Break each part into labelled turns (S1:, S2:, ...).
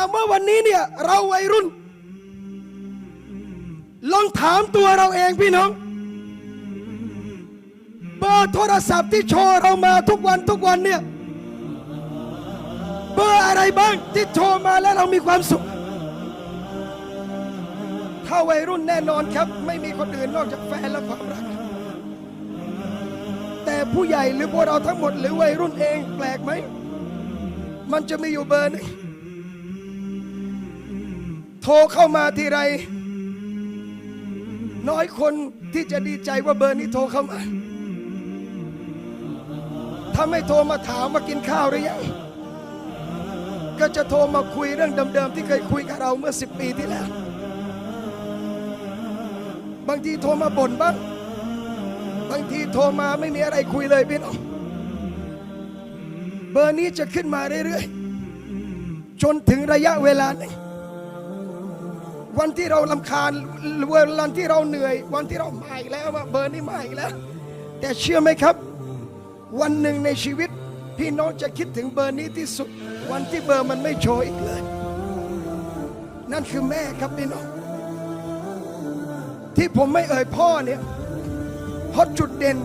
S1: ามว่าวันนี้เนี่ยเราวัยรุ่น ลองถามตัวเราเองพี่น้อง เบอร์โทรศัพท์ที่โชว์เรามาทุกวันทุกวันเนี่ย เบอร์อะไรบ้างที่โทรมาแล้วเรามีความสุข ถ้าวัยรุ่นแน่นอนครับ ไม่มีคนอื่นนอกจากแฟนและความรัก แต่ผู้ใหญ่หรือพวกเราทั้งหมดหรือวัยรุ่นเองแปลกไหม มันจะมีอยู่เบอร์นึ่ง โทรเข้ามาทีไร น้อยคนที่จะดีใจว่าเบอร์นี้โทรเข้ามา ถ้าไม่โทรมาถามมากินข้าวหรือยัง ก็จะโทรมาคุยเรื่องเดิมๆที่เคยคุยกับเราเมื่อสิบปีที่แล้ว บางทีโทรมาบ่นบ้าง บางทีโทรมาไม่มีอะไรคุยเลยพี่น้อง เบอร์นี้จะขึ้นมาเรื่อยๆ จนถึงระยะเวลาหนึ่ง วันที่เราลำคาญวันที่เราเหนื่อย วันที่เรามาอีกแล้วว่าเบอร์นี้มาอีกแล้ว แต่เชื่อไหมครับ วันหนึ่งในชีวิต พี่น้องจะคิดถึงเบอร์นี้ที่สุด วันที่เบอร์มันไม่โชว์อีกเลย นั่นคือแม่ครับพี่น้อง ที่ผมไม่เอ่ยพ่อเนี่ยเพราะจุดเด่น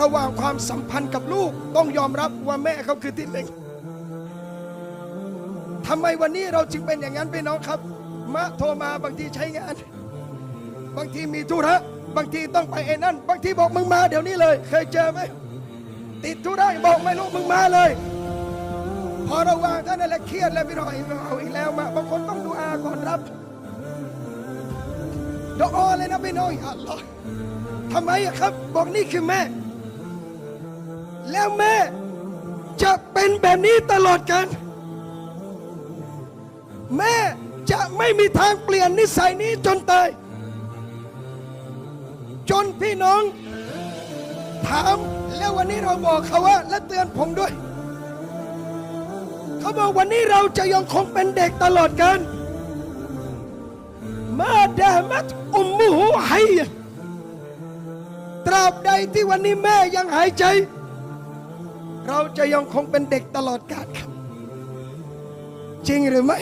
S1: ระหว่างความสัมพันธ์กับลูกต้องยอมรับว่าแม่เขาคือที่หนึ่งทำไมวันนี้เราจึงเป็นอย่างนั้นพี่น้องครับ มะโทรมาบางทีใช้งาน บางทีมีธุระบางทีต้องไปไอ้นั่น บางทีบอกมึงมาเดี๋ยวนี้เลย เคยเจอไหมติดธุระบอกไม่รู้มึงมาเลย พอราวางท่านั้นแหละเครียดแล้วพี่น้องเอาอีกแล้วมาบางคนต้องดูอาก่อนรับดออเลยนะพี่น้องอัลลอฮ์ทำไมครับ บอกนี่คือแม่ แล้วแม่จะเป็นแบบนี้ตลอดกัน แม่ ไม่มีทางเปลี่ยนนิสัยนี้จนตาย จนพี่น้อง ถามแล้ววันนี้เราบอกเขาว่า และเตือนผมด้วย เขาบอกวันนี้เราจะยังคงเป็นเด็กตลอดกาลมาดามัตอุมมุหูไฮยตราบใดที่วันนี้แม่ยังหายใจ เราจะยังคงเป็นเด็กตลอดกาลครับ จริงหรือไม่